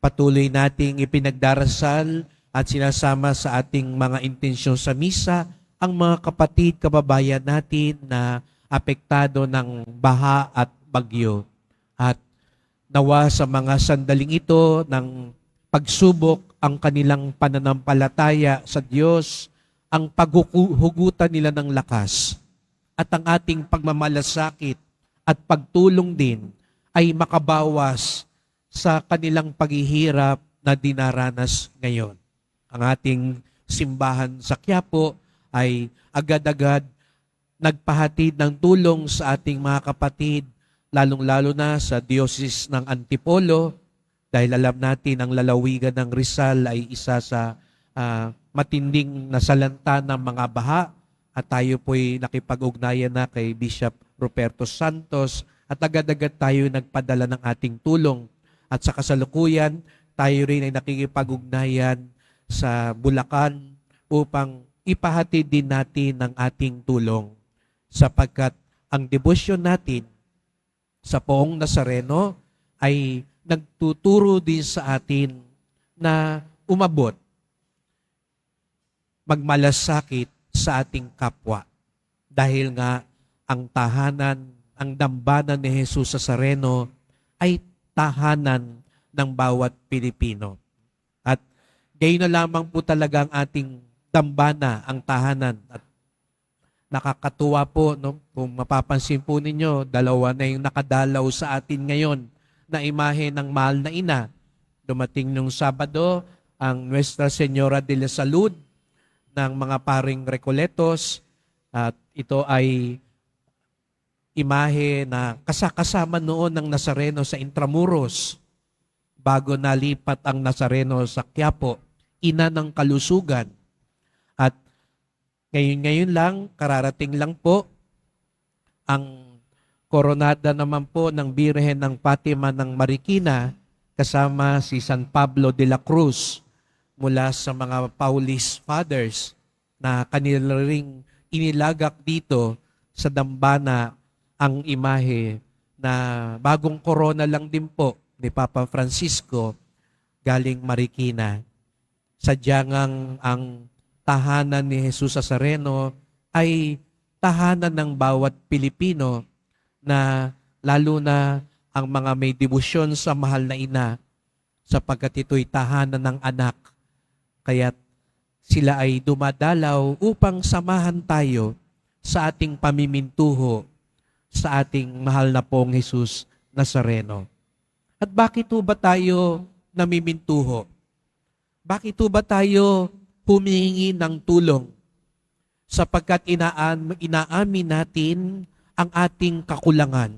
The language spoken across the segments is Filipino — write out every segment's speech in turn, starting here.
patuloy nating ipinagdarasal at sinasama sa ating mga intensyon sa misa ang mga kapatid, kababayan natin na apektado ng baha at bagyo. At nawa sa mga sandaling ito ng pagsubok ang kanilang pananampalataya sa Diyos, ang paghugutan nila ng lakas at ang ating pagmamalasakit at pagtulong din ay makabawas sa kanilang paghihirap na dinaranas ngayon. Ang ating simbahan sa Quiapo ay agad-agad nagpahatid ng tulong sa ating mga kapatid, lalong-lalo na sa Diocese ng Antipolo, dahil alam natin ang lalawigan ng Rizal ay isa sa ah, matinding nasalanta ng mga baha at tayo po'y nakipag-ugnayan na kay Bishop Ruperto Santos at agad-agad tayo nagpadala ng ating tulong. At sa kasalukuyan, tayo rin ay nakikipag-ugnayan sa Bulacan upang ipahatid din natin ang ating tulong sapagkat ang debosyon natin sa poong Nazareno ay nagtuturo din sa atin na umabot, magmalasakit sa ating kapwa. Dahil nga ang tahanan, ang dambanan ni Jesus sa Sareno ay tahanan ng bawat Pilipino. At gayon na lamang po talaga ang ating dambana, ang tahanan. At nakakatuwa po, no? kung mapapansin po ninyo, dalawa na yung nakadalaw sa atin ngayon na imahe ng mahal na ina. Dumating nung Sabado, ang Nuestra Señora de la Salud ng mga paring Recoletos at ito ay imahe na kasakasama noon ng Nazareno sa Intramuros bago nalipat ang Nazareno sa Quiapo, ina ng kalusugan. At ngayon-ngayon lang, kararating lang po ang koronada naman po ng Birhen ng Fatima ng Marikina kasama si San Pablo de la Cruz mula sa mga Paulist Fathers na kanila ring inilagak dito sa dambana ang imahe na bagong corona lang din po ni Papa Francisco galing Marikina. Sadyang ang, tahanan ni Jesus sa Sareno ay tahanan ng bawat Pilipino na lalo na ang mga may debosyon sa mahal na ina sapagkat ito'y tahanan ng anak. Kaya't sila ay dumadalaw upang samahan tayo sa ating pamimintuho sa ating mahal na pong Jesus Nazareno. At bakit ba tayo namimintuho? Bakit ba tayo humihingi ng tulong? Sapagkat inaan, inaamin natin ang ating kakulangan.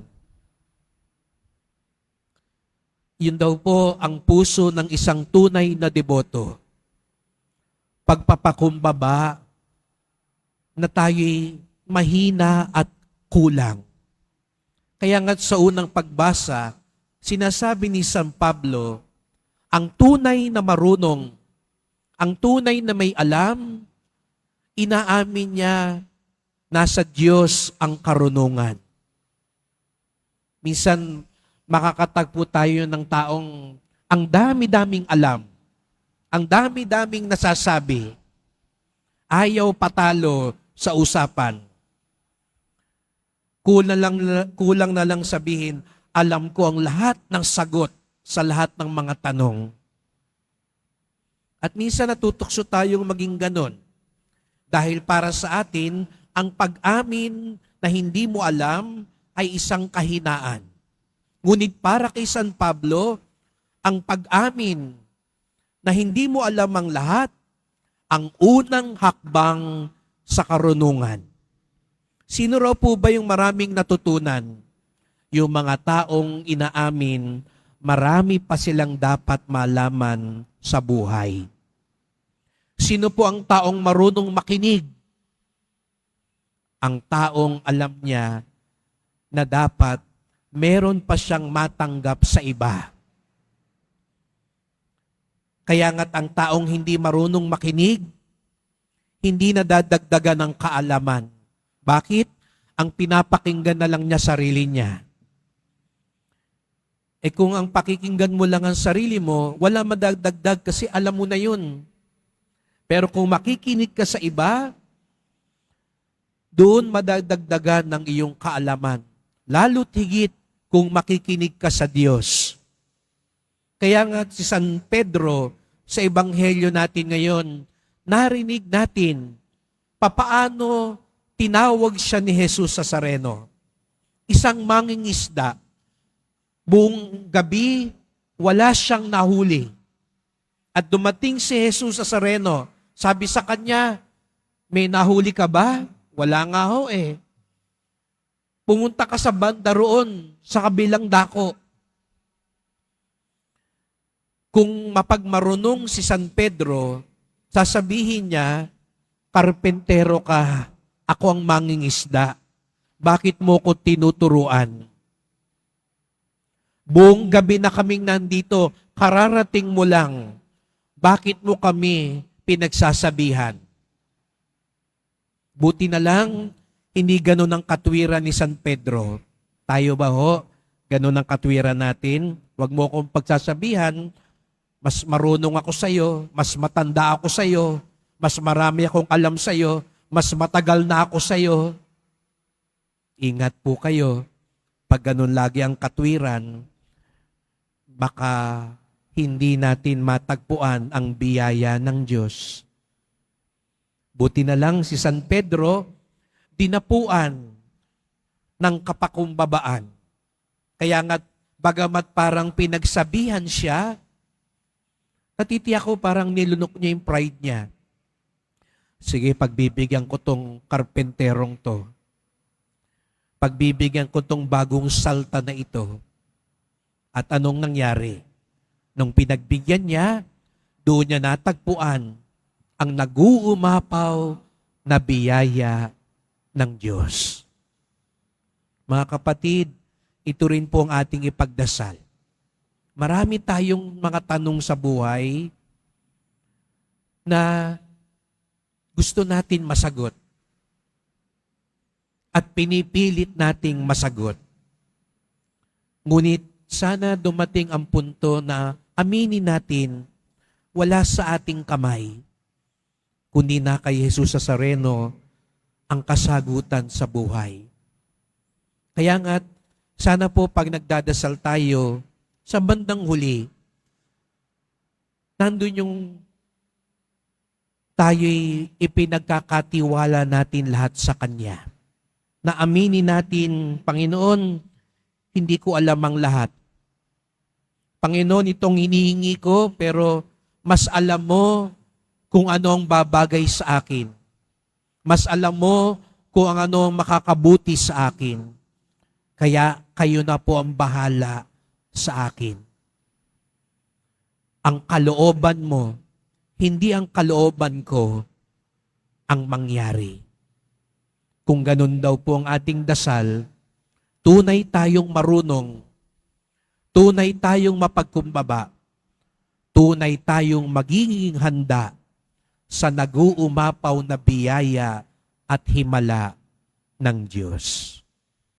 Yun daw po ang puso ng isang tunay na deboto. Pagpapakumbaba na tayo'y mahina at kulang. Kaya nga sa unang pagbasa, sinasabi ni San Pablo, ang tunay na marunong, ang tunay na may alam, inaamin niya nasa Diyos ang karunungan. Minsan makakatagpo tayo ng taong ang dami-daming alam, ang dami-daming nasasabi, ayaw patalo sa usapan. Kulang, lang, kulang na lang sabihin, alam ko ang lahat ng sagot sa lahat ng mga tanong. At minsan natutukso tayong maging ganon. Dahil para sa atin, ang pag-amin na hindi mo alam ay isang kahinaan. Ngunit para kay San Pablo, ang pag-amin na hindi mo alam ang lahat, ang unang hakbang sa karunungan. Sino raw po ba yung maraming natutunan? Yung mga taong inaamin, marami pa silang dapat malaman sa buhay. Sino po ang taong marunong makinig? Ang taong alam niya na dapat meron pa siyang matanggap sa iba. Kaya nga't ang taong hindi marunong makinig, hindi nadadagdagan ng kaalaman. Bakit? Ang pinapakinggan na lang niya sarili niya. Eh kung ang pakikinggan mo lang ang sarili mo, wala madagdagdag kasi alam mo na yun. Pero kung makikinig ka sa iba, doon madadagdagan ng iyong kaalaman. Lalo't higit kung makikinig ka sa Diyos. Kaya nga si San Pedro sa ebanghelyo natin ngayon, narinig natin papaano tinawag siya ni Jesus sa Sareno. Isang manging isda, buong gabi, wala siyang nahuli. At dumating si Jesus sa Sareno, sabi sa kanya, may nahuli ka ba? Wala nga ho eh. Pumunta ka sa banda roon, sa kabilang dako. Kung mapagmarunong si San Pedro, sasabihin niya, karpentero ka, ako ang mangingisda. Bakit mo ko tinuturuan? Buong gabi na kaming nandito, kararating mo lang. Bakit mo kami pinagsasabihan? Buti na lang, hindi ganun ang katwiran ni San Pedro. Tayo ba ho? Ganun ang katwiran natin. Huwag mo akong pagsasabihan, mas marunong ako sa iyo, mas matanda ako sa iyo, mas marami akong alam sa iyo, mas matagal na ako sa iyo. Ingat po kayo. Pag ganun lagi ang katwiran, baka hindi natin matagpuan ang biyaya ng Diyos. Buti na lang si San Pedro, dinapuan ng kapakumbabaan. Kaya nga, bagamat parang pinagsabihan siya, natitiyak ko parang nilunok niya yung pride niya. Sige, pagbibigyan ko tong karpenterong to. Pagbibigyan ko tong bagong salta na ito. At anong nangyari? Nung pinagbigyan niya, doon niya natagpuan ang naguumapaw na biyaya ng Diyos. Mga kapatid, ito rin po ang ating ipagdasal. Marami tayong mga tanong sa buhay na gusto natin masagot at pinipilit nating masagot. Ngunit sana dumating ang punto na aminin natin wala sa ating kamay, kundi na kay Jesus sa Sareno ang kasagutan sa buhay. Kaya nga, sana po pag nagdadasal tayo, sa bandang huli, nandun yung tayo'y ipinagkakatiwala natin lahat sa Kanya. Na aminin natin, Panginoon, hindi ko alam ang lahat. Panginoon, itong hinihingi ko, pero mas alam mo kung ano ang babagay sa akin. Mas alam mo kung ang ano ang makakabuti sa akin. Kaya kayo na po ang bahala sa akin. Ang kalooban mo, hindi ang kalooban ko ang mangyari. Kung ganun daw po ang ating dasal, tunay tayong marunong, tunay tayong mapagkumbaba, tunay tayong magiging handa sa nag-uumapaw na biyaya at himala ng Diyos.